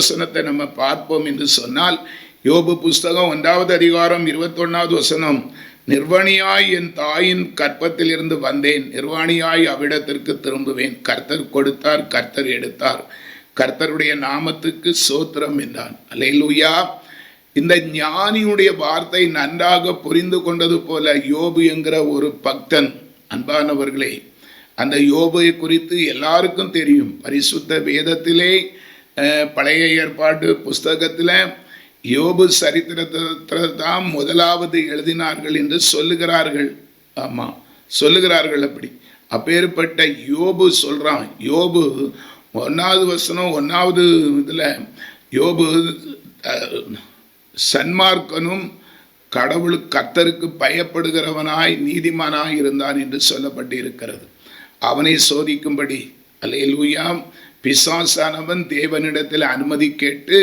வசனத்தை நம்ம பார்ப்போம் என்று சொன்னால் யோபு புஸ்தகம் ஒன்றாவது அதிகாரம் இருபத்தொன்னாவது வசனம் நிர்வாணியாய் என் தாயின் கற்பத்திலிருந்து வந்தேன் நிர்வாணியாய் அவ்விடத்திற்கு திரும்புவேன். கர்த்தர் கொடுத்தார் கர்த்தர் எடுத்தார். கர்த்தருடைய நாமத்துக்கு சோத்திரம் என்றான். அல்லேலூயா. இந்த ஞானியுடைய வார்த்தை நன்றாக புரிந்து கொண்டது போல யோபு என்கிற ஒரு பக்தன் அன்பானவர்களே அந்த யோபை குறித்து எல்லாருக்கும் தெரியும். பரிசுத்த வேதத்திலே பழைய ஏற்பாடு புஸ்தகத்தில் யோபு சரித்திரத்தை தான் முதலாவது எழுதினார்கள் என்று சொல்லுகிறார்கள். ஆமாம் சொல்லுகிறார்கள் அப்படி. அப்பேற்பட்ட யோபு சொல்கிறான் யோபு ஒன்றாவது வசனம் ஒன்றாவது இதில் யோபு அஹ், சன்மார்க்கனும் கடவுள் கத்தருக்கு பயப்படுகிறவனாய் நீதிமானாய் இருந்தான் என்று சொல்லப்பட்டிருக்கிறது. அவனை சோதிக்கும்படி. அல்லேலூயாம் பிசாசானவன் தேவனிடத்தில் அனுமதி கேட்டு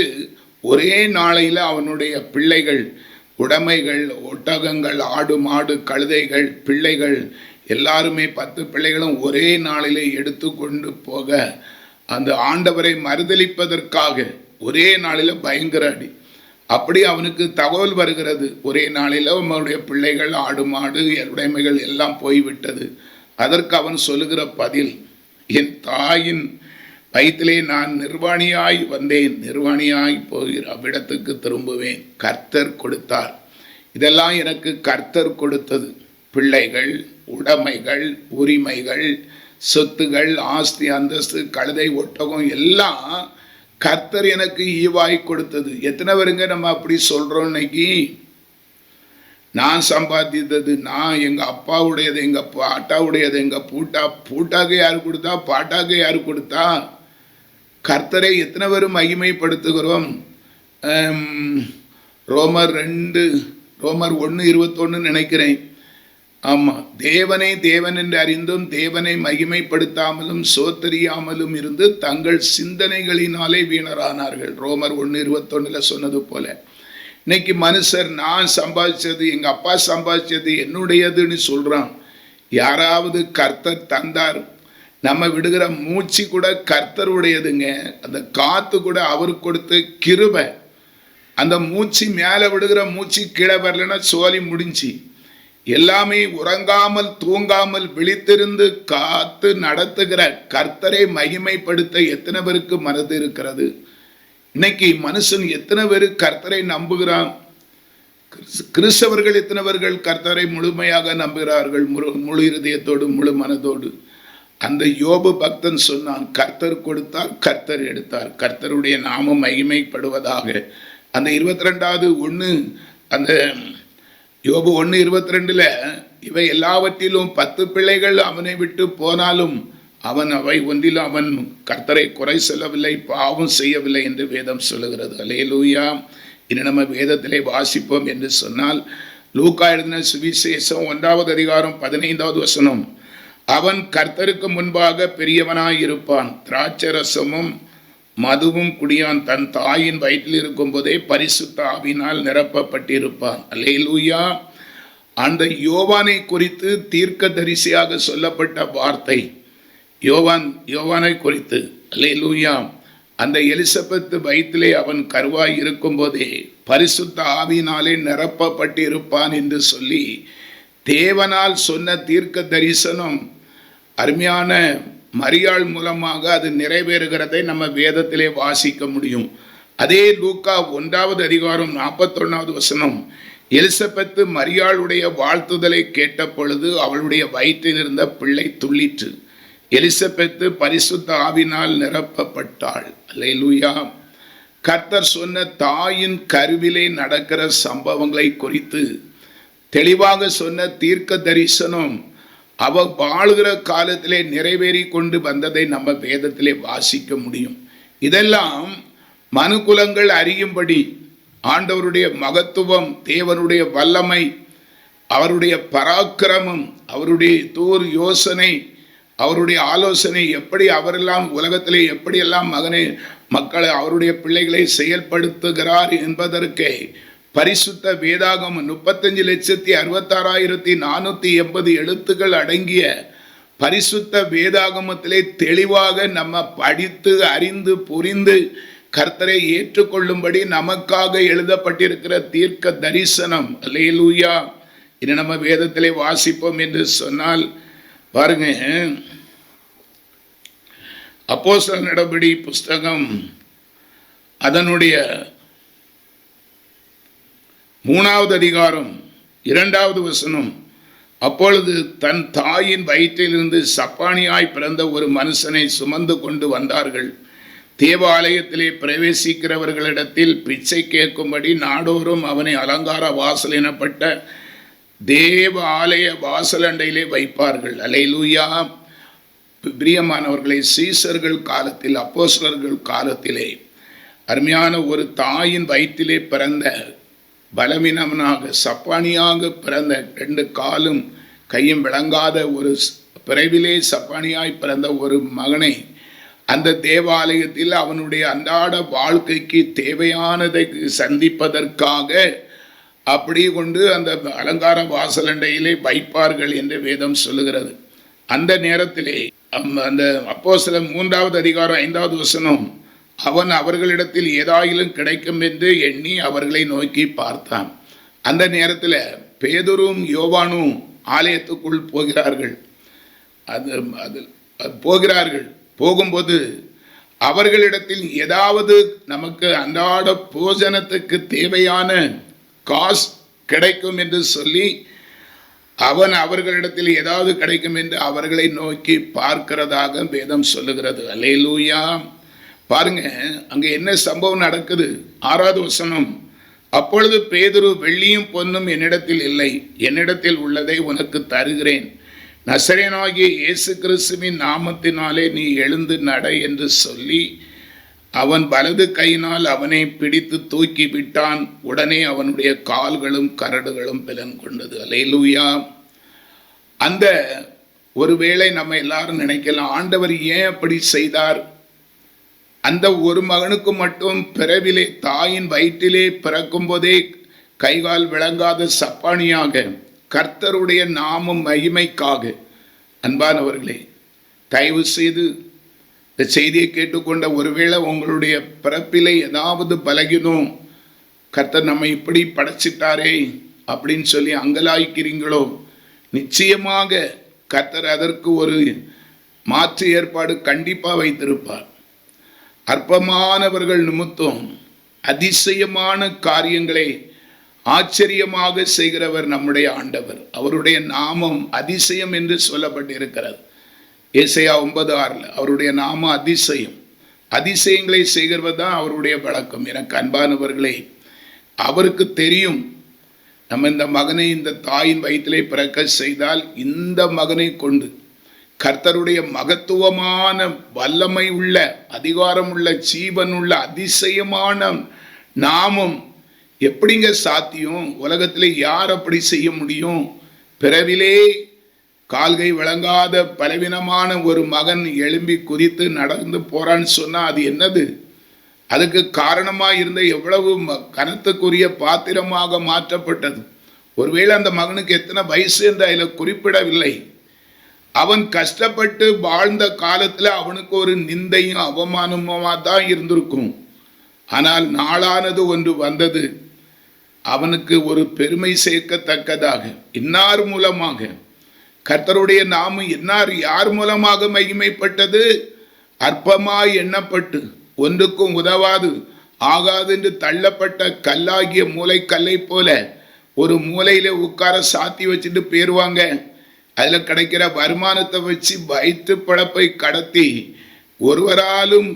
ஒரே நாளையில் அவனுடைய பிள்ளைகள் உடைமைகள் ஒட்டகங்கள் ஆடு மாடு கழுதைகள் பிள்ளைகள் எல்லாருமே பத்து பிள்ளைகளும் ஒரே நாளிலே எடுத்து கொண்டு போக அந்த ஆண்டவரை மறுதளிப்பதற்காக ஒரே நாளில் பயங்கர அடி. அப்படி அவனுக்கு தகவல் வருகிறது. ஒரே நாளில் அவனுடைய பிள்ளைகள் ஆடு மாடு உடைமைகள் எல்லாம் போய்விட்டது. அதற்கு அவன் சொல்லுகிற பதில் என் தாயின் வயிற்றிலே நான் நிர்வாணியாய் வந்தேன் நிர்வாணியாய் போகிற அவ்விடத்துக்கு திரும்புவேன். கர்த்தர் கொடுத்தார். இதெல்லாம் எனக்கு கர்த்தர் கொடுத்தது. பிள்ளைகள் உடைமைகள் உரிமைகள் சொத்துகள் ஆஸ்தி அந்தஸ்து கழுதை ஒட்டகம் எல்லாம் கர்த்தர் எனக்கு ஈவாய் கொடுத்தது. எத்தனை பேருங்க நம்ம அப்படி சொல்றோம் இன்னைக்கு? நான் சம்பாதித்தது நான் எங்க அப்பாவுடையது எங்க பாட்டாவுடையது எங்க பூட்டா பூட்டாக யார் கொடுத்தா பாட்டாக யார் கொடுத்தா? கர்த்தரை எத்தனை பேரும் மகிமைப்படுத்துகிறோம் ரோமர் ரெண்டு ரோமர் ஒன்று இருபத்தொன்னு நினைக்கிறேன். ஆமாம் தேவனை தேவன் என்று அறிந்தும் தேவனை மகிமைப்படுத்தாமலும் சோத்தறியாமலும் இருந்து தங்கள் சிந்தனைகளினாலே வீணரானார்கள். ரோமர் ஒன்று இருபத்தொன்னில் சொன்னது போல. இன்னைக்கு மனுஷர் நான் சம்பாதிச்சது எங்கள் அப்பா சம்பாதிச்சது என்னுடையதுன்னு சொல்கிறான் யாராவது கர்த்தர் தந்தார் நம்ம விடுகிற மூச்சு கூட கர்த்தருடையதுங்க. அந்த காத்து கூட அவருக்கு கொடுத்த கிருபை. அந்த மூச்சு மேலே விடுகிற மூச்சு கீழே வரலன்னா சோலி முடிஞ்சு. எல்லாமே உறங்காமல் தூங்காமல் விழித்திருந்து காத்து நடத்துகிற கர்த்தரை மகிமைப்படுத்த எத்தனை பேருக்கு மனது இருக்கிறது? இன்னைக்கு மனுஷன் எத்தனை பேர் கர்த்தரை நம்புகிறான்? கிறிஸ்- கிறிஸ்தவர்கள் எத்தனைவர்கள் கர்த்தரை முழுமையாக நம்புகிறார்கள்? முழு முழு இருதயத்தோடு முழு மனதோடு. அந்த யோபு பக்தன் சொன்னான் கர்த்தர் கொடுத்தார் கர்த்தர் எடுத்தார். கர்த்தருடைய நாமம் மகிமைப்படுவதாக. அந்த இருபத்தி ரெண்டாவது ஒன்று அந்த யோபு ஒன்று இருபத்தி ரெண்டில் இவை எல்லாவற்றிலும் பத்து பிள்ளைகள் அவனை விட்டு போனாலும் அவன் அவை ஒன்றிலும் அவன் கர்த்தரை குறை சொல்லவில்லை பாவம் செய்யவில்லை என்று வேதம் சொல்லுகிறது. அலையலூயா இனி நம்ம வேதத்திலே வாசிப்போம் என்று சொன்னால் லூக்கா எழுதின சுவிசேஷம் ஒன்றாவது அதிகாரம் பதினைந்தாவது வசனம் அவன் கர்த்தருக்கு முன்பாக பெரியவனாயிருப்பான். திராட்சரசமும் மதுவும் குடியான் தன் தாயின் வயிற்றில் இருக்கும்போதே பரிசுத்த ஆவினால் நிரப்பப்பட்டிருப்பான். அலேலூயா அந்த யோவானை குறித்து தீர்க்க தரிசியாக சொல்லப்பட்ட வார்த்தை. யோவான் யோவானை குறித்து. அலேலூயா அந்த எலிசபெத்து வயிற்றிலே அவன் கருவாய் இருக்கும்போதே பரிசுத்த ஆவினாலே நிரப்பப்பட்டிருப்பான் என்று சொல்லி தேவனால் சொன்ன தீர்க்க தரிசனம் அருமையான மரியாள் மூலமாக அது நிறைவேறுகிறதை நம்ம வேதத்திலே வாசிக்க முடியும். அதே லூக்கா ஒன்றாவது அதிகாரம் நாற்பத்தொன்னாவது வசனம் எலிசபெத்து மரியாளுடைய வாழ்த்துதலை கேட்ட பொழுது அவளுடைய வயிற்றில் இருந்த பிள்ளை துள்ளிற்று. எலிசபெத்து பரிசுத்த ஆவினால் நிரப்பப்பட்டாள். அல்லேலூயா. கர்த்தர் சொன்ன தாயின் கருவிலே நடக்கிற சம்பவங்களை குறித்து தெளிவாக சொன்ன தீர்க்க தரிசனம் அவ வாழுகிற காலத்திலே நிறைவேறி கொண்டு வந்ததை நம்ம வேதத்திலே வாசிக்க முடியும். இதெல்லாம் மனுகுலங்கள் அறியும்படி ஆண்டவருடைய மகத்துவம் தேவனுடைய வல்லமை அவருடைய பராக்கிரமம் அவருடைய தூர் யோசனை அவருடைய ஆலோசனை எப்படி அவரெல்லாம் உலகத்திலே எப்படியெல்லாம் மகனை மக்களை அவருடைய பிள்ளைகளை செயல்படுத்துகிறார் என்பதற்கே பரிசுத்த வேதாகம் முப்பத்தஞ்சு லட்சத்தி அறுபத்தாறாயிரத்தி நானூற்றி எண்பது எழுத்துக்கள் அடங்கிய பரிசுத்த வேதாகமத்திலே தெளிவாக நம்ம படித்து அறிந்து புரிந்து கர்த்தரை ஏற்றுக்கொள்ளும்படி நமக்காக எழுதப்பட்டிருக்கிற தீர்க்க தரிசனம். லேலூயா இது நம்ம வேதத்திலே வாசிப்போம் என்று சொன்னால் பாருங்க. அப்போசல் நடபடி புஸ்தகம் அதனுடைய மூணாவது அதிகாரம் இரண்டாவது வசனம். அப்பொழுது தன் தாயின் வயிற்றிலிருந்து சப்பானியாய் பிறந்த ஒரு மனுஷனை சுமந்து கொண்டு வந்தார்கள். தேவாலயத்திலே பிரவேசிக்கிறவர்களிடத்தில் பிச்சை கேட்கும்படி நாடோறும் அவனை அலங்கார வாசல் எனப்பட்ட தேவ ஆலய வாசலண்டையிலே வைப்பார்கள். அலையிலூயா. பிரியமானவர்களை சீசர்கள் காலத்தில் அப்போஸ்தலர்கள் காலத்திலே அருமையான ஒரு தாயின் வயிற்றிலே பிறந்த பலவீனவனாக சப்பானியாக பிறந்த ரெண்டு காலும் கையும் விளங்காத ஒரு பிறவிலே சப்பானியாய் பிறந்த ஒரு மகனை அந்த தேவாலயத்தில் அவனுடைய அன்றாட வாழ்க்கைக்கு தேவையானதை சந்திப்பதற்காக அப்படி கொண்டு அந்த அலங்கார வாசலண்டையிலே வைப்பார்கள் என்று வேதம் சொல்லுகிறது. அந்த நேரத்திலே அம்- அந்த அப்போ சில மூன்றாவது அதிகாரம் ஐந்தாவது வசனம் அவன் அவர்களிடத்தில் ஏதாயிலும் கிடைக்கும் என்று எண்ணி அவர்களை நோக்கி பார்த்தான். அந்த நேரத்தில் பேதுரும் யோவானும் ஆலயத்துக்குள் போகிறார்கள். அது அது அது போகிறார்கள். போகும்போது அவர்களிடத்தில் ஏதாவது நமக்கு அன்றாட போஜனத்துக்கு தேவையான காசு கிடைக்கும் என்று சொல்லி அவன் அவர்களிடத்தில் ஏதாவது கிடைக்கும் என்று அவர்களை நோக்கி பார்க்கிறதாக வேதம் சொல்லுகிறது. அல்லேலூயா. பாருங்க அங்கே என்ன சம்பவம் நடக்குது? ஆறாவது வசனம் அப்பொழுது பேதுரு வெள்ளியும் பொன்னும் என்னிடத்தில் இல்லை. என்னிடத்தில் உள்ளதை உனக்கு தருகிறேன். நசரேனாகிய இயேசு கிறிஸ்துவின் நாமத்தினாலே நீ எழுந்து நட என்று சொல்லி அவன் வலது கையினால் அவனை பிடித்து தூக்கி விட்டான். உடனே அவனுடைய கால்களும் கரடுகளும் பலன் கொண்டது அலேலூயா அந்த ஒருவேளை நம்ம எல்லாரும் நினைக்கலாம் ஆண்டவர் ஏன் அப்படி செய்தார்? அந்த ஒரு மகனுக்கு மட்டும் பிறவிலே தாயின் வயிற்றிலே பிறக்கும் போதே கைகால் விளங்காத சப்பானியாக. கர்த்தருடைய நாமும் மகிமைக்காக. அன்பானவர்களே தயவு செய்து இந்த செய்தியை கேட்டுக்கொண்ட ஒருவேளை உங்களுடைய பிறப்பிலே ஏதாவது பலகினோம் கர்த்தர் நம்ம இப்படி படைச்சிட்டாரே அப்படின்னு சொல்லி அங்கலாய்க்கிறீங்களோ நிச்சயமாக கர்த்தர் அதற்கு ஒரு மாற்று ஏற்பாடு கண்டிப்பாக வைத்திருப்பார். அற்பமானவர்கள் நிமித்தம் அதிசயமான காரியங்களை ஆச்சரியமாக செய்கிறவர் நம்முடைய ஆண்டவர். அவருடைய நாமம் அதிசயம் என்று சொல்லப்பட்டிருக்கிறது. ஏசையா ஒன்பது ஆறில் அவருடைய நாமம் அதிசயம். அதிசயங்களை செய்கிறவர் தான் அவருடைய வழக்கம். எனக்கு அன்பானவர்களே அவருக்கு தெரியும் நம்ம இந்த மகனை இந்த தாயின் வயிற்றிலே பிறக்க செய்தால் இந்த மகனை கொண்டு கர்த்தருடைய மகத்துவமான வல்லமை உள்ள அதிகாரம் உள்ள ஜீவன் உள்ள அதிசயமான நாமும் எப்படிங்க சாத்தியம்? உலகத்தில் யார் அப்படி செய்ய முடியும்? பிறவிலே கால்கை விளங்காத பலவீனமான ஒரு மகன் எழும்பி குதித்து நடந்து போறான்னு சொன்னா அது என்னது? அதுக்கு காரணமா இருந்த எவ்வளவு ம- கனத்துக்குரிய பாத்திரமாக மாற்றப்பட்டது. ஒருவேளை அந்த மகனுக்கு எத்தனை வயசு என்று அதில் குறிப்பிடவில்லை. அவன் கஷ்டப்பட்டு வாழ்ந்த காலத்துல அவனுக்கு ஒரு நிந்தையும் அவமானமுமா தான் இருந்திருக்கும். ஆனால் நாளானது ஒன்று வந்தது. அவனுக்கு ஒரு பெருமை சேர்க்கத்தக்கதாக இன்னார் மூலமாக. கர்த்தருடைய நாமம் இன்னார் யார் மூலமாக மகிமைப்பட்டது? அற்பமாய் எண்ணப்பட்டு ஒன்றுக்கும் உதவாது ஆகாது என்று தள்ளப்பட்ட கல்லாகிய மூளைக்கல்லை போல ஒரு மூலையில உட்கார சாத்தி வச்சுட்டு பேருவாங்க அதில் கிடைக்கிற வருமானத்தை வச்சு வயிற்று பழப்பை கடத்தி ஒருவராலும்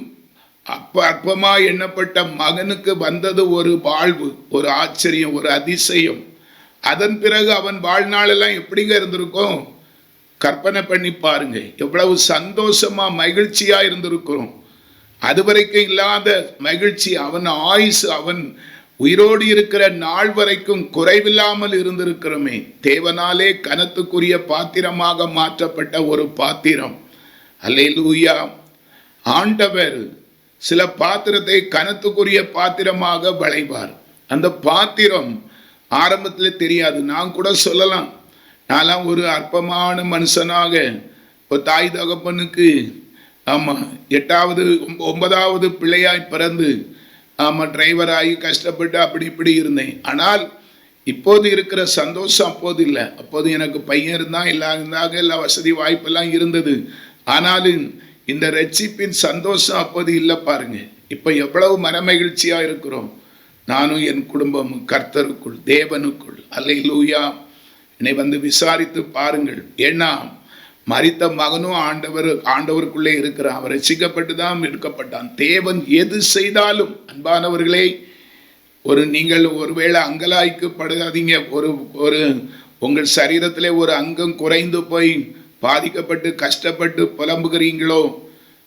அப்ப அற்பமா எண்ணப்பட்ட மகனுக்கு வந்தது ஒரு வாழ்வு ஒரு ஆச்சரியம் ஒரு அதிசயம். அதன் பிறகு அவன் வாழ்நாளெல்லாம் எப்படிங்க இருந்திருக்கும்? கற்பனை பண்ணி பாருங்க. எவ்வளவு சந்தோஷமா மகிழ்ச்சியா இருந்திருக்கிறோம். அதுவரைக்கும் இல்லாத மகிழ்ச்சி அவன் ஆயுசு அவன் உயிரோடு இருக்கிற நாள் வரைக்கும் குறைவில்லாமல் இருந்திருக்கிறோமே. தேவனாலே கனத்துக்குரிய பாத்திரமாக மாற்றப்பட்ட ஒரு பாத்திரம். அல்லேலூயா. ஆண்டவர் சில பாத்திரத்தை கனத்துக்குரிய பாத்திரமாக வளைவார். அந்த பாத்திரம் ஆரம்பத்தில் தெரியாது. நான் கூட சொல்லலாம். நான்லாம் ஒரு அற்பமான மனுஷனாக இப்போ தாய் தகப்பனுக்கு ஆமாம் எட்டாவது ஒம்ப- ஒன்பதாவது பிள்ளையாய் பிறந்து ஆமாம் டிரைவராகி கஷ்டப்பட்டு அப்படி இப்படி இருந்தேன். ஆனால் இப்போது இருக்கிற சந்தோஷம் அப்போது இல்லை. அப்போது எனக்கு பையன் இருந்தான் எல்லாம் இருந்தாங்க எல்லா வசதி வாய்ப்பெல்லாம் இருந்தது. ஆனாலும் இந்த ரட்சிப்பின் சந்தோஷம் அப்போது இல்லை பாருங்க. இப்போ எவ்வளவு மனமகிழ்ச்சியாக இருக்கிறோம். நானும் என் குடும்பமும் கர்த்தருக்குள் தேவனுக்குள் அல்ல லூயா என்னை வந்து விசாரித்து பாருங்கள். ஏன்னா மறித்த மகனும் ஆண்டவர் ஆண்டவருக்குள்ளே இருக்கிறான். அவர் ரசிக்கப்பட்டு தான் எடுக்கப்பட்டான் தேவன் எது செய்தாலும் அன்பானவர்களே ஒரு நீங்கள் ஒருவேளை அங்கலாய்க்கப்படுகாதீங்க. ஒரு ஒரு உங்கள் சரீரத்திலே ஒரு அங்கம் குறைந்து போய் பாதிக்கப்பட்டு கஷ்டப்பட்டு புலம்புகிறீங்களோ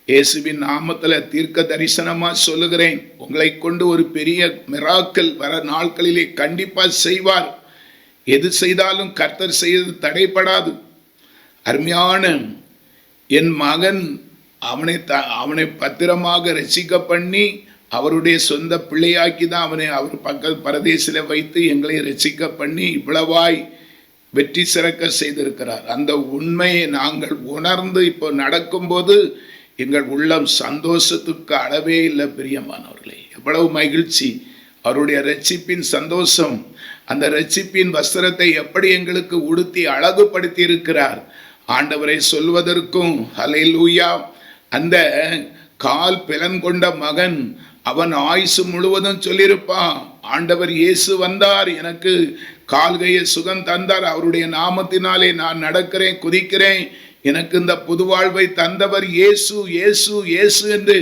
இயேசுவின் நாமத்தில் தீர்க்க தரிசனமா சொல்லுகிறேன். உங்களை கொண்டு ஒரு பெரிய மிராக்கள் வர நாட்களிலே கண்டிப்பா செய்வார். எது செய்தாலும் கர்த்தர் செய்வது தடைப்படாது. அருமையான என் மகன் அவனை த அவனை பத்திரமாக ரசிக்க பண்ணி அவருடைய சொந்த பிள்ளையாக்கி தான் அவனை அவர் பக்க பரதேசில் வைத்து எங்களை ரசிக்க பண்ணி இவ்வளவாய் வெற்றி சிறக்க செய்திருக்கிறார். அந்த உண்மையை நாங்கள் உணர்ந்து இப்போ நடக்கும்போது எங்கள் உள்ளம் சந்தோஷத்துக்கு அளவே இல்லை பிரியமானவர்களே. எவ்வளவு மகிழ்ச்சி. அவருடைய ரட்சிப்பின் சந்தோஷம் அந்த ரட்சிப்பின் வஸ்திரத்தை எப்படி எங்களுக்கு உடுத்தி அழகுபடுத்தி இருக்கிறார் ஆண்டவரை சொல்வதற்கும் ஹalleluya. அந்த கால் பிளன் கொண்ட மகன் அவன் ஆயுசு முழுவதும் சொல்லியிருப்பான் ஆண்டவர் இயேசு வந்தார் எனக்கு கால்கையை சுகம் தந்தார் அவருடைய நாமத்தினாலே நான் நடக்கிறேன் குதிக்கிறேன் எனக்கு இந்த புது வாழ்வை தந்தவர் இயேசு இயேசு இயேசு என்று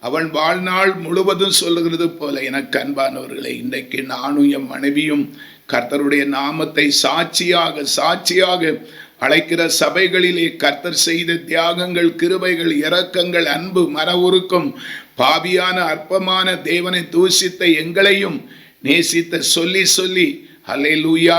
அவன் வாழ்நாள் முழுவதும் சொல்லுகிறது போல எனக்கு அன்பானவர்களை இன்றைக்கு நானும் என் மனைவியும் கர்த்தருடைய நாமத்தை சாட்சியாக சாட்சியாக அழைக்கிற சபைகளிலே கர்த்தர் செய்த தியாகங்கள் கிருபைகள் இரக்கங்கள் அன்பு மன பாவியான அற்பமான தேவனை தூசித்த எங்களையும் நேசித்த சொல்லி சொல்லி ஹலே லூயா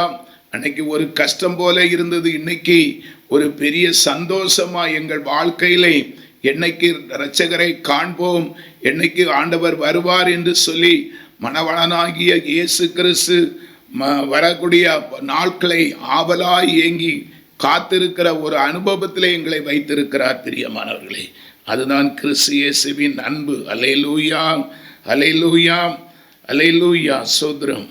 அன்னைக்கு ஒரு கஷ்டம் போல இருந்தது. இன்னைக்கு ஒரு பெரிய சந்தோஷமா எங்கள் வாழ்க்கையிலே என்னைக்கு இரட்சகரை காண்போம் என்னைக்கு ஆண்டவர் வருவார் என்று சொல்லி மணவளனாகிய இயேசு கிறிஸ்து ம- வரக்கூடிய நாட்களை ஆவலாய் ஏங்கி காத்திருக்கிற ஒரு அனுபவத்திலே எங்களை வைத்திருக்கிறார் பிரியமானவர்களே. அதுதான் கிறிஸ்து இயேசுவின் அன்பு. அலையலூயா அலையலூயா அலையலூயா சோத்ரம்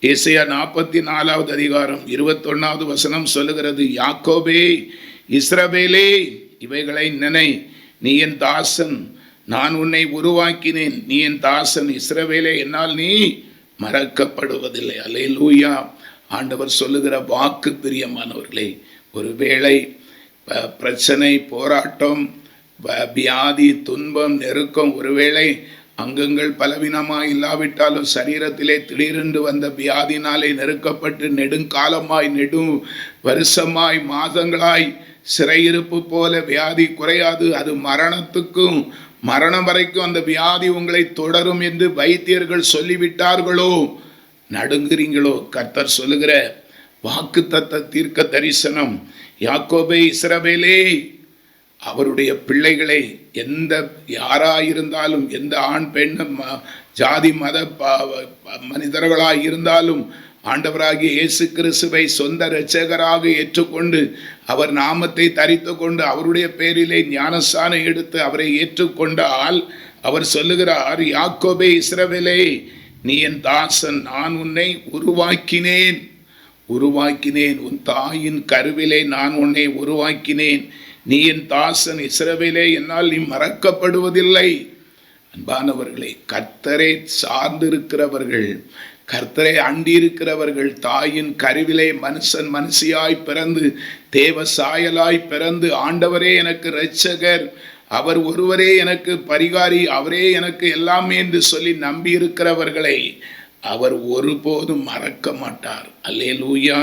இசையா நாற்பத்தி நாலாவது அதிகாரம் இருபத்தொன்னாவது வசனம் சொல்லுகிறது யாக்கோபே இஸ்ரவேலே இவைகளை நினை. நீ என் தாசன். நான் உன்னை உருவாக்கினேன். நீ என் தாசன். இஸ்ரவேலே என்னால் நீ மறக்கப்படுவதில்லை. அல்லேலூயா. ஆண்டவர் சொல்லுகிற வாக்கு பிரியமானவர்களே ஒருவேளை பிரச்சனை போராட்டம் வ- வியாதி துன்பம் நெருக்கம் ஒருவேளை அங்கங்கள் பலவீனமாய் இல்லாவிட்டாலும் சரீரத்திலே திடீரென்று வந்த வியாதினாலே நெருக்கப்பட்டு நெடுங்காலமாய் நெடும் வருஷமாய் மாதங்களாய் சிறையிருப்பு போல வியாதி குறையாது. அது மரணத்துக்கும் மரணம் வரைக்கும் அந்த வியாதி உங்களை தொடரும் என்று வைத்தியர்கள் சொல்லிவிட்டார்களோ? நடுங்குறீங்களோ? கர்த்தர் சொல்லுகிற வாக்கு தத்த தீர்க்க தரிசனம் யாக்கோபே இஸ்ரவேலே அவருடைய பிள்ளைகளை எந்த யாராயிருந்தாலும் எந்த ஆண் பெண் ஜாதி மத ப- இருந்தாலும் ஆண்டவராகிய இயேசு கிறிஸ்துவை சொந்த இரட்சகராக ஏற்றுக்கொண்டு அவர் நாமத்தை தரித்து கொண்டு அவருடைய பேரிலே ஞானஸ்தானம் எடுத்து அவரை ஏற்றுக்கொண்டால் அவர் சொல்லுகிறார் யாக்கோபே இஸ்ரவேலே நீ என் தாசன் நான் உன்னை உருவாக்கினேன். உருவாக்கினேன். உன் தாயின் கருவிலே நான் உன்னை உருவாக்கினேன். நீ என் தாசன் இஸ்ரவேலே என்னால் நீ மறக்கப்படுவதில்லை. அன்பானவர்களே கர்த்தரை சார்ந்திருக்கிறவர்கள் கர்த்தரை அண்டியிருக்கிறவர்கள் தாயின் கருவிலே மனுஷன் மனுஷியாய் பிறந்து தேவ சாயலாய் பிறந்து ஆண்டவரே எனக்கு இரட்சகர். அவர் ஒருவரே எனக்கு பரிகாரி அவரே எனக்கு எல்லாமே என்று சொல்லி நம்பி இருக்கிறவர்களை அவர் ஒருபோதும் மறக்க மாட்டார். அல்லேலூயா.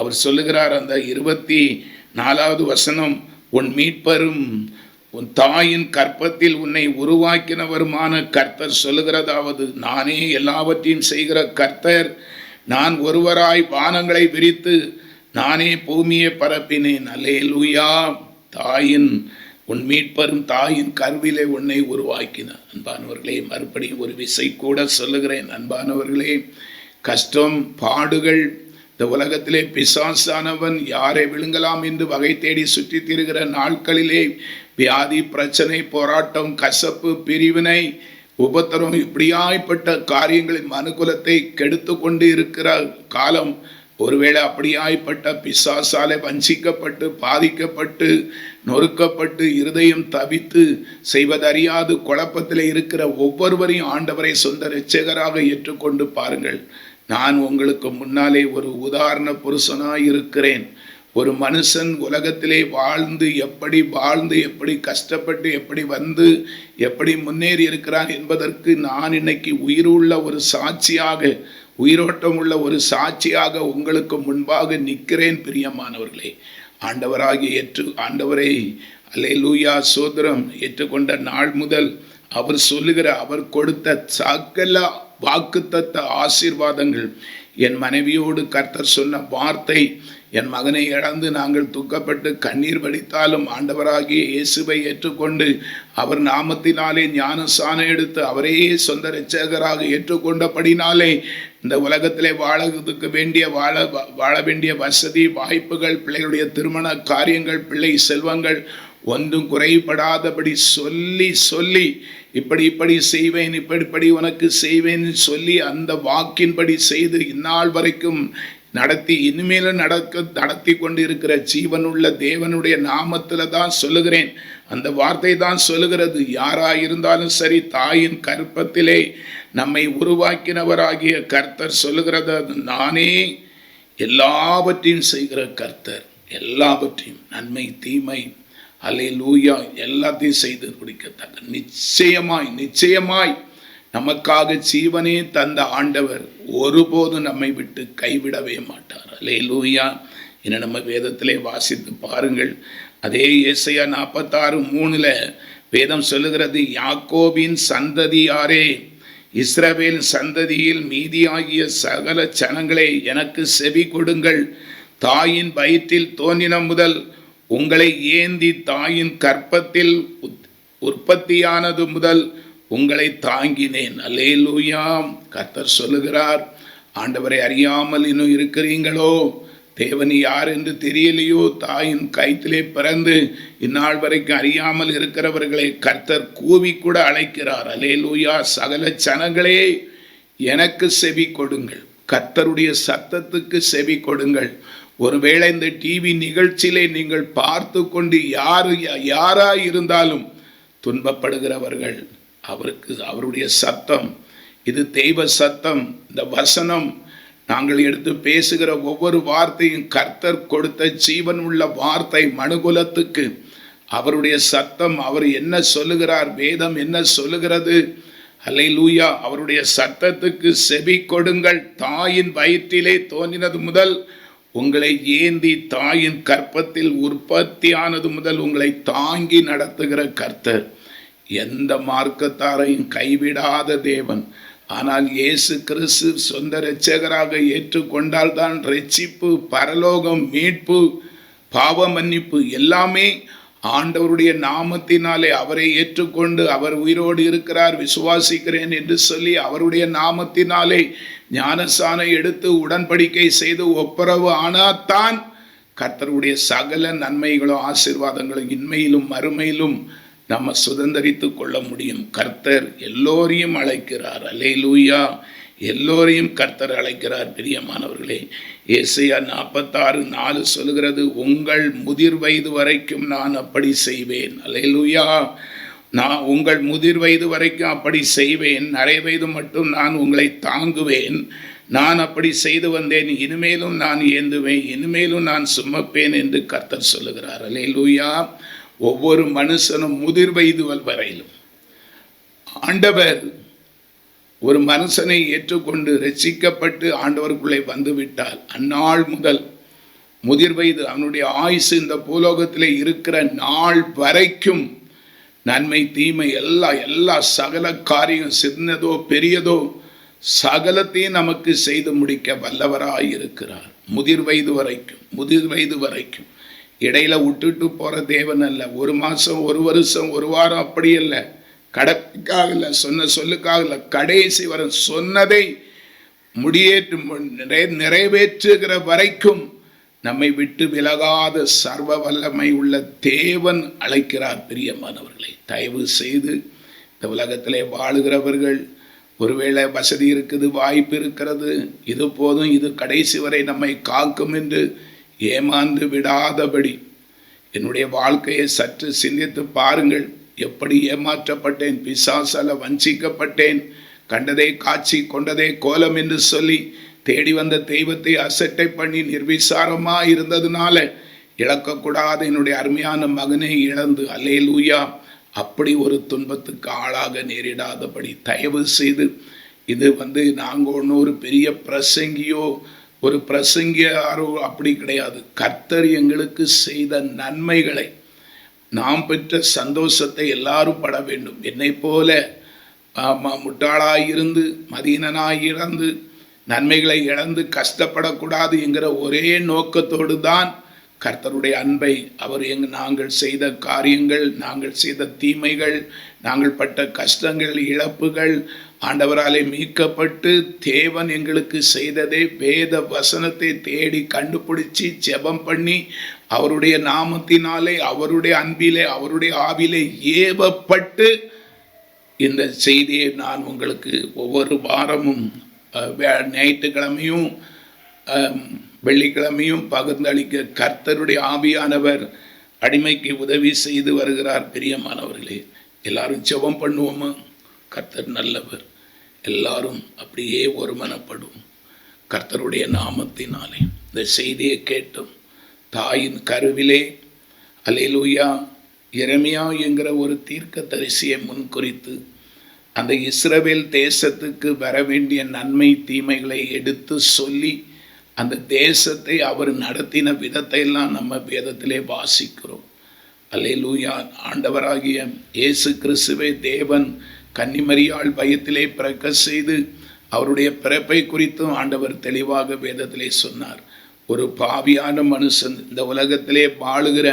அவர் சொல்லுகிறார் அந்த இருபத்தி நாலாவது வசனம் உன் மீட்பரும் உன் தாயின் கற்பத்தில் உன்னை உருவாக்கினவருமான கர்த்தர் சொல்லுகிறதாவது நானே எல்லாவற்றையும் செய்கிற கர்த்தர் நான் ஒருவராய் வானங்களை விரித்து நானே பூமியை பரப்பினேன். அல்லே லூயா தாயின் உன் மீட்பரும் தாயின் கருவிலே உன்னை உருவாக்கினார் அன்பானவர்களே மறுபடியும் ஒரு விசை கூட சொல்லுகிறேன். அன்பானவர்களே கஷ்டம் பாடுகள் இந்த உலகத்திலே பிசாசானவன் யாரை விழுங்கலாம் என்று வகை தேடி சுற்றி திரிகிற நாட்களிலே வியாதி பிரச்சனை போராட்டம் கசப்பு பிரிவினை உபத்திரம் இப்படியாய்ப்பட்ட காரியங்களின் மனுகுலத்தை கெடுத்து கொண்டு இருக்கிற காலம் ஒருவேளை அப்படியாய்ப்பட்ட பிசாசாலே வஞ்சிக்கப்பட்டு பாதிக்கப்பட்டு நொறுக்கப்பட்டு இருதயம் தவித்து செய்வதறியாது குழப்பத்தில் இருக்கிற ஒவ்வொருவரையும் ஆண்டவரை சொந்த ரட்சகராக ஏற்றுக்கொண்டு பாருங்கள். நான் உங்களுக்கு முன்னாலே ஒரு உதாரண புருஷனாய் இருக்கிறேன் ஒரு மனுஷன் உலகத்திலே வாழ்ந்து எப்படி வாழ்ந்து எப்படி கஷ்டப்பட்டு எப்படி வந்து எப்படி முன்னேறி இருக்கிறான் என்பதற்கு நான் இன்னைக்கு உயிருள்ள ஒரு சாட்சியாக உயிரோட்டம் உள்ள ஒரு சாட்சியாக உங்களுக்கு முன்பாக நிற்கிறேன் பிரியமானவர்களே. ஆண்டவராகி ஏற்று ஆண்டவரை அல்லே லூயா சோதரம் ஏற்றுக்கொண்ட நாள் முதல் அவர் சொல்லுகிற அவர் கொடுத்த சகல வாக்குத்தத்த ஆசீர்வாதங்கள். என் மனைவியோடு கர்த்தர் சொன்ன வார்த்தை என் மகனை இழந்து நாங்கள் துக்கப்பட்டு கண்ணீர் வடித்தாலும் ஆண்டவராகிய இயேசுவை ஏற்றுக்கொண்டு அவர் நாமத்தினாலே ஞானசானம் எடுத்து அவரே சொந்த இரட்சகராக ஏற்றுக்கொண்டபடினாலே இந்த உலகத்திலே வாழறதுக்கு வேண்டிய வாழ வாழ வேண்டிய வசதி வாய்ப்புகள் பிள்ளைகளுடைய திருமண காரியங்கள் பிள்ளை செல்வங்கள் ஒன்றும் குறைபடாதபடி சொல்லி சொல்லி இப்படி இப்படி செய்வேன் இப்படி இப்படி உனக்கு செய்வேன் சொல்லி அந்த வாக்கின்படி செய்து இந்நாள் வரைக்கும் நடத்தி இனிமேல நடக்க நடத்தி கொண்டு இருக்கிற ஜீவனுள்ள தேவனுடைய நாமத்தில் தான் சொல்லுகிறேன். அந்த வார்த்தை தான் சொல்லுகிறது. யாராயிருந்தாலும் சரி தாயின் கற்பத்திலே நம்மை உருவாக்கினவராகிய கர்த்தர் சொல்லுகிறது. அது நானே எல்லாவற்றையும் செய்கிற கர்த்தர். எல்லாவற்றையும். நன்மை தீமை அலை லூயா எல்லாத்தையும் செய்து குடிக்கத்தக்க நிச்சயமாய் நிச்சயமாய். நமக்காக ஜீவனே தந்த ஆண்டவர் ஒருபோதும் நம்மை விட்டு கைவிடவே மாட்டார். அலே லூயா என நம்ம வேதத்திலே வாசித்து பாருங்கள். அதே இயேசையா நாற்பத்தாறு மூணுல வேதம் சொல்லுகிறது யாக்கோபின் சந்ததியாரே இஸ்ரவேல் சந்ததியில் மீதியாகிய சகல சனங்களை எனக்கு செவி கொடுங்கள். தாயின் வயிற்றில் தோன்றின முதல் உங்களை ஏந்தி தாயின் கற்பத்தில் உத்- உற்பத்தியானது முதல் உங்களை தாங்கினேன். அல்லேலூயாம் கத்தர் சொல்லுகிறார் ஆண்டவரை அறியாமல் இன்னும் இருக்கிறீங்களோ? தேவன் யார் என்று தெரியலையோ? தாயின் கைத்திலே பிறந்து இந்நாள் வரைக்கும் அறியாமல் இருக்கிறவர்களை கர்த்தர் கூவி கூட அழைக்கிறார். அலேலூயா சகல சனங்களே எனக்கு செவி கொடுங்கள். கர்த்தருடைய சத்தத்துக்கு செவி கொடுங்கள். ஒருவேளை இந்த டிவி நிகழ்ச்சியிலே நீங்கள் பார்த்து கொண்டு யாரு யாராய் இருந்தாலும் துன்பப்படுகிறவர்கள் அவருக்கு அவருடைய சத்தம் இது தெய்வ சத்தம் இந்த வசனம். நாங்கள் எடுத்து பேசுகிற ஒவ்வொரு வார்த்தையும் கர்த்தர் கொடுத்த ஜீவன் உள்ள வார்த்தை மனுகுலத்துக்கு. அவருடைய சத்தம் அவர் என்ன சொல்லுகிறார் வேதம் என்ன சொல்லுகிறது? அல்லேலூயா அவருடைய சத்தத்துக்கு செவி கொடுங்கள். தாயின் வயிற்றிலே தோன்றினது முதல் உங்களை ஏந்தி தாயின் கற்பத்தில் உற்பத்தியானது முதல் உங்களை தாங்கி நடத்துகிற கர்த்தர். எந்த மார்க்கத்தாரையும் கைவிடாத தேவன். ஆனால் இயேசு கிறிஸ்து சொந்த இரட்சகராக ஏற்றுக்கொண்டால் தான் ரட்சிப்பு பரலோகம் மீட்பு பாவ மன்னிப்பு எல்லாமே ஆண்டவருடைய நாமத்தினாலே அவரை ஏற்றுக்கொண்டு அவர் உயிரோடு இருக்கிறார் விசுவாசிக்கிறேன் என்று சொல்லி அவருடைய நாமத்தினாலே ஞானசானை எடுத்து உடன்படிக்கை செய்து ஒப்புரவு. ஆனாத்தான் கர்த்தருடைய சகல நன்மைகளும் ஆசீர்வாதங்களும் இன்மையிலும் மறுமையிலும் நம்ம சுதந்திரித்து கொள்ள முடியும். கர்த்தர் எல்லோரையும் அழைக்கிறார். அலே லூயா எல்லோரையும் கர்த்தர் அழைக்கிறார் பிரியமானவர்களே. ஏசையா நாற்பத்தாறு நாலு சொல்லுகிறது உங்கள் முதிர் வயது வரைக்கும் நான் அப்படி செய்வேன். அல்லேலூயா. நான் உங்கள் முதிர் வயது வரைக்கும் அப்படி செய்வேன். நிறைய வயது மட்டும் நான் உங்களை தாங்குவேன். நான் அப்படி செய்து வந்தேன். இனிமேலும் நான் ஏந்துவேன். இனிமேலும் நான் சுமப்பேன் என்று கர்த்தர் சொல்லுகிறார். அல்லேலூயா. ஒவ்வொரு மனுஷனும் முதிர் வயது வரையிலும். ஆண்டவர் ஒரு மனுஷனை ஏற்றுக்கொண்டு ரசிக்கப்பட்டு ஆண்டவருக்குள்ளே வந்துவிட்டால் அந்நாள் முதல் முதிர் வயது அவனுடைய ஆயுசு இந்த பூலோகத்தில் இருக்கிற நாள் வரைக்கும் நன்மை தீமை எல்லா எல்லா சகல காரியம் சின்னதோ பெரியதோ சகலத்தையும் நமக்கு செய்து முடிக்க வல்லவராய் இருக்கிறார் முதிர் வயது வரைக்கும் முதிர் வயது வரைக்கும். இடையில விட்டுட்டு போற தேவன் அல்ல. ஒரு மாசம் ஒரு வருஷம் ஒரு வாரம் அப்படி இல்லை கடைக்காக இல்லை சொன்ன சொல்லுக்காக இல்லை கடைசி வரை சொன்னதை முடியேற்று நிறைவேற்றுகிற வரைக்கும் நம்மை விட்டு விலகாத சர்வ வல்லமை உள்ள தேவன் அழைக்கிறார் பிரியமானவர்களை. தயவு செய்து இந்த உலகத்திலே வாழுகிறவர்கள் ஒருவேளை வசதி இருக்குது வாய்ப்பு இருக்கிறது இது போதும் இது கடைசி வரை நம்மை காக்கும் என்று ஏமாந்து விடாதபடி. என்னுடைய வாழ்க்கையை சற்று சிந்தித்து பாருங்கள். எப்படி ஏமாற்றப்பட்டேன் பிசாசால வஞ்சிக்கப்பட்டேன். கண்டதே காட்சி கொண்டதே கோலம் என்று சொல்லி தேடி வந்த தெய்வத்தை அசட்டை பண்ணி நிர்விசாரமா இருந்ததுனால இழக்கக்கூடாத. என்னுடைய அருமையான மகனை இழந்து அல்லேலூயா அப்படி ஒரு துன்பத்துக்கு ஆளாக நேரிடாதபடி தயவு செய்து இது வந்து நாங்கள் ஒன்று ஒரு பெரிய பிரசங்கியோ ஒரு பிரசங்கியாரோ அப்படி கிடையாது. கர்த்தர் எங்களுக்கு செய்த நன்மைகளை நாம் பெற்ற சந்தோஷத்தை எல்லாரும் பட வேண்டும். என்னை போல ஆமா, முட்டாளாய் இருந்து மதீனனாய் இறந்து நன்மைகளை இழந்து கஷ்டப்படக்கூடாது என்கிற ஒரே நோக்கத்தோடு தான் கர்த்தருடைய அன்பை அவர் எங் நாங்கள் செய்த காரியங்கள் நாங்கள் செய்த தீமைகள் நாங்கள் பட்ட கஷ்டங்கள் இழப்புகள் ஆண்டவராலே மீட்கப்பட்டு தேவன் எங்களுக்கு செய்ததே வேத வசனத்தை தேடி கண்டுபிடிச்சி ஜெபம் பண்ணி அவருடைய நாமத்தினாலே அவருடைய அன்பிலே அவருடைய ஆவிலே ஏவப்பட்டு இந்த செய்தியை நான் உங்களுக்கு ஒவ்வொரு வாரமும் வே- ஞாயிற்றுக்கிழமையும் வெள்ளிக்கிழமையும் பகிர்ந்தளிக்க கர்த்தருடைய ஆவியானவர் அடிமைக்கு உதவி செய்து வருகிறார். பெரியமானவர்களே எல்லாரும் ஜெபம் பண்ணுவோமா? கர்த்தர் நல்லவர். எல்லாரும் அப்படியே ஒருமனப்படும் கர்த்தருடைய நாமத்தினாலே. இந்த செய்தியை கேட்டும் தாயின் கருவிலே அல்லேலூயா எரமியா என்கிற ஒரு தீர்க்க தரிசியை முன்குறித்து அந்த இஸ்ரவேல் தேசத்துக்கு வர வேண்டிய நன்மை தீமைகளை எடுத்து சொல்லி அந்த தேசத்தை அவர் நடத்தின விதத்தை எல்லாம் நம்ம வேதத்திலே வாசிக்கிறோம். அல்லேலூயா ஆண்டவராகிய இயேசு கிறிஸ்துவை தேவன் கன்னிமரியாள் பயத்திலே பிறக்க செய்து அவருடைய பிறப்பை குறித்தும் ஆண்டவர் தெளிவாக வேதத்திலே சொன்னார். ஒரு பாவியான மனுஷன் இந்த உலகத்திலே வாழுகிற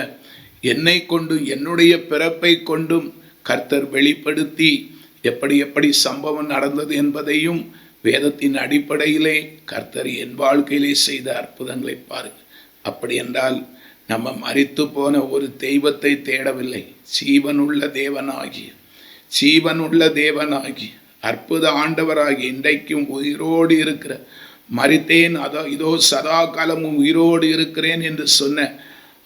என்னை கொண்டு என்னுடைய பிறப்பை கொண்டும் கர்த்தர் வெளிப்படுத்தி எப்படி எப்படி சம்பவம் நடந்தது என்பதையும் வேதத்தின் அடிப்படையிலே கர்த்தர் என் வாழ்க்கையிலே செய்த அற்புதங்களை பாருங்கள் அப்படி என்றால் நம்ம மறித்து போன ஒரு தெய்வத்தை தேடவில்லை. சீவனுள்ள தேவனாகிய ஜீவனுள்ள தேவனாகி அற்புத ஆண்டவராகி இன்றைக்கும் உயிரோடு இருக்கிற மறித்தேன் அதோ இதோ சதா காலமும் உயிரோடு இருக்கிறேன் என்று சொன்ன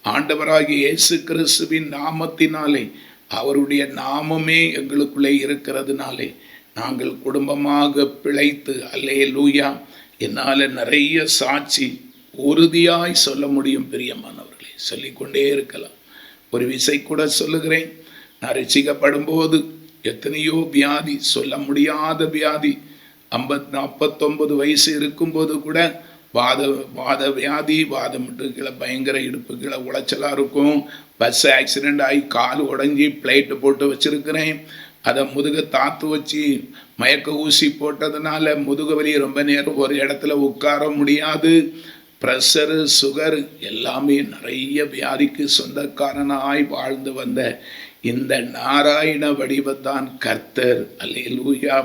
ஆண்டவராகி இயேசு கிறிஸ்துவின் நாமத்தினாலே அவருடைய நாமமே எங்களுக்குள்ளே இருக்கிறதுனாலே நாங்கள் குடும்பமாக பிழைத்து அல்லே லூயா என்னால் நிறைய சாட்சி உறுதியாய் சொல்ல முடியும் பிரியமானவர்களே. சொல்லிக்கொண்டே இருக்கலாம். ஒரு விசை கூட சொல்லுகிறேன். நான் ரசிக்கப்படும் போது எத்தனையோ வியாதி சொல்ல முடியாத வியாதி. ஐம்பத் நாற்பத்தொம்பது வயசு இருக்கும்போது கூட வாத வாத வியாதி வாதம் கீழே பயங்கர இடுப்பு கீழே உளைச்சலாக இருக்கும். பஸ் ஆக்சிடெண்ட் ஆகி கால் உடஞ்சி பிளேட்டு போட்டு வச்சுருக்கிறேன். அதை முதுக தாத்து வச்சு மயக்க ஊசி போட்டதுனால முதுகு வலி ரொம்ப நேரம் ஒரு இடத்துல உட்கார முடியாது. ப்ரெஷரு சுகர் எல்லாமே நிறைய வியாதிக்கு சொந்தக்காரனாய் வாழ்ந்து வந்த இந்த நாராயண வடிவத்தான் கர்த்தர். அல்லேலூயா.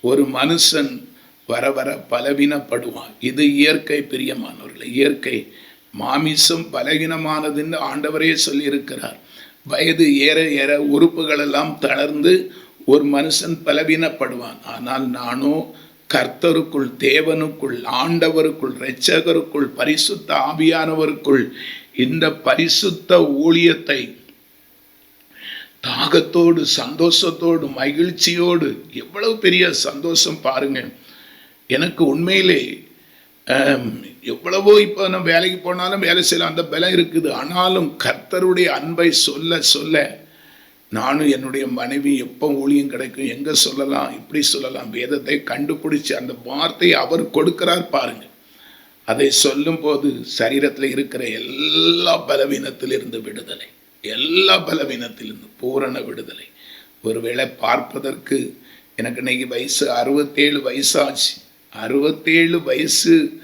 ஒரு மனுஷன் வர வர பலவீனப்படுவான். இது இயற்கை பிரியமானவர்கள் இயற்கை. மாமிசம் பலவீனமானதுன்னு ஆண்டவரே சொல்லியிருக்கிறார். வயது ஏற ஏற உறுப்புகள் எல்லாம் தளர்ந்து ஒரு மனுஷன் பலவீனப்படுவான். ஆனால் நானோ கர்த்தருக்குள் தேவனுக்குள் ஆண்டவருக்குள் இரட்சகருக்குள் பரிசுத்த ஆவியானவருக்குள் இந்த பரிசுத்த ஊழியத்தை தாகத்தோடு சந்தோஷத்தோடு மகிழ்ச்சியோடு எவ்வளவு பெரிய சந்தோஷம் பாருங்க. எனக்கு உண்மையிலே எவ்வளவோ இப்போ நம்ம வேலைக்கு போனாலும் வேலை செய்யலாம் அந்த பலம் இருக்குது. ஆனாலும் கர்த்தருடைய அன்பை சொல்ல சொல்ல நானும் என்னுடைய மனைவி எப்போ ஊழியம் கிடைக்கும் எங்கே சொல்லலாம் இப்படி சொல்லலாம் வேதத்தை கண்டுபிடிச்சி அந்த வார்த்தையை அவர் கொடுக்கிறார் பாருங்க. அதை சொல்லும்போது சரீரத்தில் இருக்கிற எல்லா பலவீனத்திலிருந்து விடுதலை. எல்லா பலவீனத்திலிருந்து பூரண விடுதலை. ஒருவேளை பார்ப்பதற்கு எனக்கு இன்னைக்கு வயசு அறுபத்தேழு வயசாச்சு. அறுபத்தேழு வயசு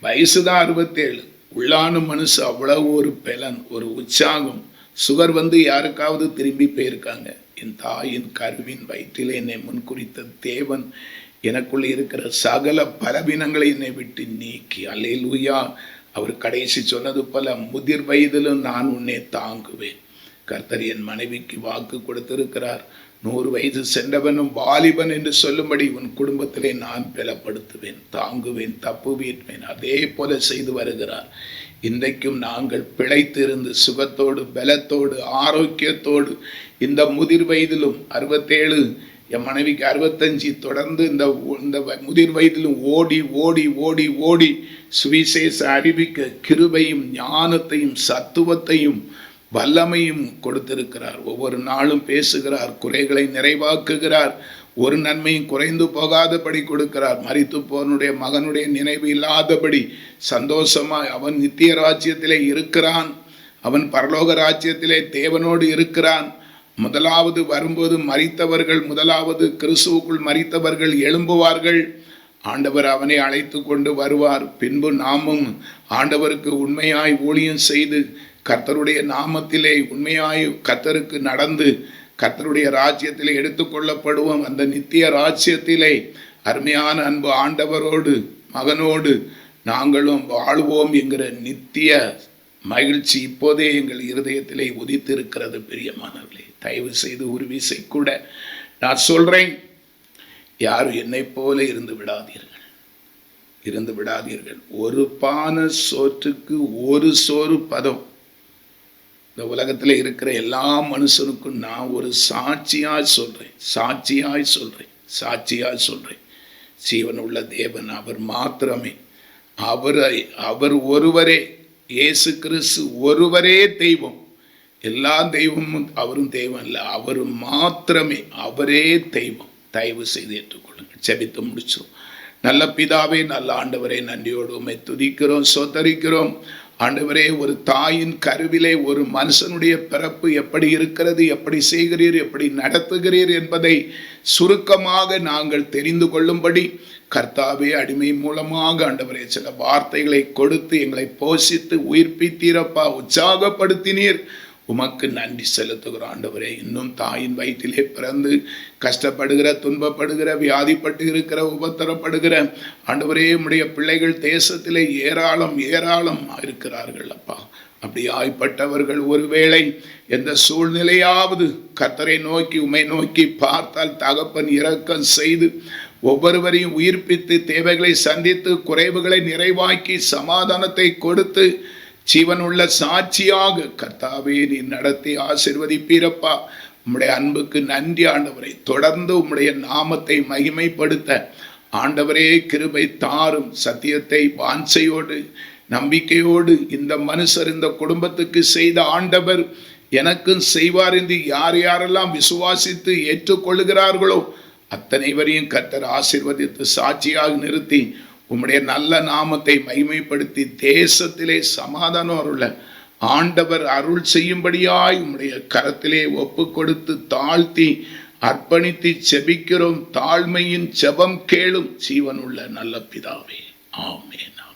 வயசு தான் அறுபத்தேழு. உள்ளான மனுஷன் அவ்வளவு ஒரு பலன் ஒரு உற்சாகம். சுகர் வந்து யாருக்காவது திரும்பி போயிருக்காங்க. என் தாயின் கருவின் வயிற்றில் என்னை முன்குறித்த தேவன் எனக்குள்ளே இருக்கிற சகல பலவீனங்களை என்னை விட்டு நீக்கி. அல்லேலூயா. அவர் கடைசி சொன்னது போல முதிர் வயதிலும் நான் உன்னை தாங்குவேன். கர்த்தர் என் மனைவிக்கு வாக்கு கொடுத்திருக்கிறார். நூறு வயது சென்றவனும் வாலிபன் என்று சொல்லும்படி உன் குடும்பத்திலே நான் பலப்படுத்துவேன். தாங்குவேன் தப்புவீர்வேன் அதே போல செய்து வருகிறார். இன்றைக்கும் நாங்கள் பிழைத்திருந்து சுகத்தோடு பலத்தோடு ஆரோக்கியத்தோடு இந்த முதிர் வயதிலும் அறுபத்தேழு என் மனைவிக்கு அறுபத்தஞ்சு தொடர்ந்து இந்த இந்த வ- முதிர் வயதிலும் ஓடி ஓடி ஓடி ஓடி சுவிசேஷ அறிவிக்க கிருபையும் ஞானத்தையும் சத்துவத்தையும் வல்லமையும் கொடுத்திருக்கிறார். ஒவ்வொரு நாளும் பேசுகிறார் குறைகளை நிறைவாக்குகிறார் ஒரு நன்மையும் குறைந்து போகாதபடி கொடுக்கிறார். மறித்து போனுடைய மகனுடைய நினைவு இல்லாதபடி சந்தோஷமாய் அவன் நித்திய ராஜ்யத்திலே இருக்கிறான். அவன் பரலோக ராஜ்யத்திலே தேவனோடு இருக்கிறான். முதலாவது வரும்போது மறித்தவர்கள் முதலாவது கிறிஸ்துவுக்குள் மறித்தவர்கள் எழும்புவார்கள். ஆண்டவர் அவனை அழைத்து கொண்டு வருவார். பின்பு நாமும் ஆண்டவருக்கு உண்மையாய் ஊழியம் செய்து கர்த்தருடைய நாமத்திலே உண்மையாய் கர்த்தருக்கு நடந்து கர்த்தருடைய ராஜ்யத்திலே எடுத்துக்கொள்ளப்படுவோம் அந்த நித்திய ராஜ்யத்திலே அருமையான அன்பு ஆண்டவரோடு மகனோடு நாங்களும் வாழ்வோம் என்கிற நித்திய மகிழ்ச்சி இப்போதே எங்கள் இருதயத்திலே உதித்திருக்கிறது பிரியமானவர்களே. தயவு செய்து ஒரு விசை கூட நான் சொல்கிறேன் யாரும் என்னை போல இருந்து விடாதீர்கள். இருந்து விடாதீர்கள். ஒரு பானை சோற்றுக்கு ஒரு சோறு பதம். இந்த உலகத்தில் இருக்கிற எல்லா மனுஷனுக்கும் நான் ஒரு சாட்சியாய் சொல்கிறேன் சாட்சியாய் சொல்கிறேன் சாட்சியாய் சொல்கிறேன் ஜீவன் உள்ள தேவன் அவர் மாத்திரமே. அவரை அவர் ஒருவரே. இயேசு கிறிஸ்து ஒருவரே தெய்வம். எல்லா தெய்வமும் அவரும் தெய்வம் இல்லை அவர் மாத்திரமே அவரே தெய்வம். தயவு செய்து ஏற்றுக்கொள்ளுங்கள். செபித்து முடிச்சிடும் நல்ல பிதாவே நல்ல ஆண்டவரே நன்றியோடு துதிக்கிறோம் சோதரிக்கிறோம் ஆண்டவரே ஒரு தாயின் கருவிலே ஒரு மனுஷனுடைய பிறப்பு எப்படி இருக்கிறது எப்படி செய்கிறீர் எப்படி நடத்துகிறீர் என்பதை சுருக்கமாக நாங்கள் தெரிந்து கொள்ளும்படி கர்த்தாவே அடிமை மூலமாக ஆண்டவரே சில வார்த்தைகளை கொடுத்து எங்களை போஷித்து உயிர்ப்பித்தீரப்பா உற்சாகப்படுத்தினீர். உமக்கு நன்றி செலுத்துகிறோம். ஆண்டவரே இன்னும் தாயின் வயிற்றிலே பிறந்து கஷ்டப்படுகிற துன்பப்படுகிற வியாதிப்பட்டு இருக்கிற உபத்திரப்படுகிற ஆண்டவரே உடைய பிள்ளைகள் தேசத்திலே ஏராளம் ஏராளம் இருக்கிறார்கள் அப்பா. அப்படி ஆய்ப்பட்டவர்கள் ஒருவேளை எந்த சூழ்நிலையாவது கர்த்தரை நோக்கி உமை நோக்கி பார்த்தால் தகப்பன் இரக்கம் செய்து ஒவ்வொருவரையும் உயிர்ப்பித்து தேவைகளை சந்தித்து குறைவுகளை நிறைவாக்கி சமாதானத்தை கொடுத்து ஜீவனுள்ள சாட்சியாக கர்த்தாவே நீ நடத்தி ஆசிர்வதிப்பீரப்பா. உம்முடைய அன்புக்கு நன்றி ஆண்டவரை. தொடர்ந்து உம்முடைய நாமத்தை மகிமைப்படுத்த ஆண்டவரே கிருபை தாரும் சத்தியத்தை வாஞ்சையோடு நம்பிக்கையோடு இந்த மனுஷர் இந்த குடும்பத்துக்கு செய்த ஆண்டவர் எனக்கும் செய்வார் என்று யார் யாரெல்லாம் விசுவாசித்து ஏற்றுக்கொள்கிறார்களோ அத்தனை வரையும் கர்த்தர் ஆசீர்வதித்து சாட்சியாக நிறுத்தி உம்முடைய நல்ல நாமத்தை மகிமைப்படுத்தி தேசத்திலே சமாதானம் அருள. ஆண்டவர் அருள் செய்யும்படியாய் உம்முடைய கரத்திலே ஒப்பு கொடுத்து தாழ்த்தி அர்ப்பணித்து செபிக்கிறோம். தாழ்மையின் செபம் கேளும் ஜீவனுள்ள நல்ல பிதாவே. ஆமேனா.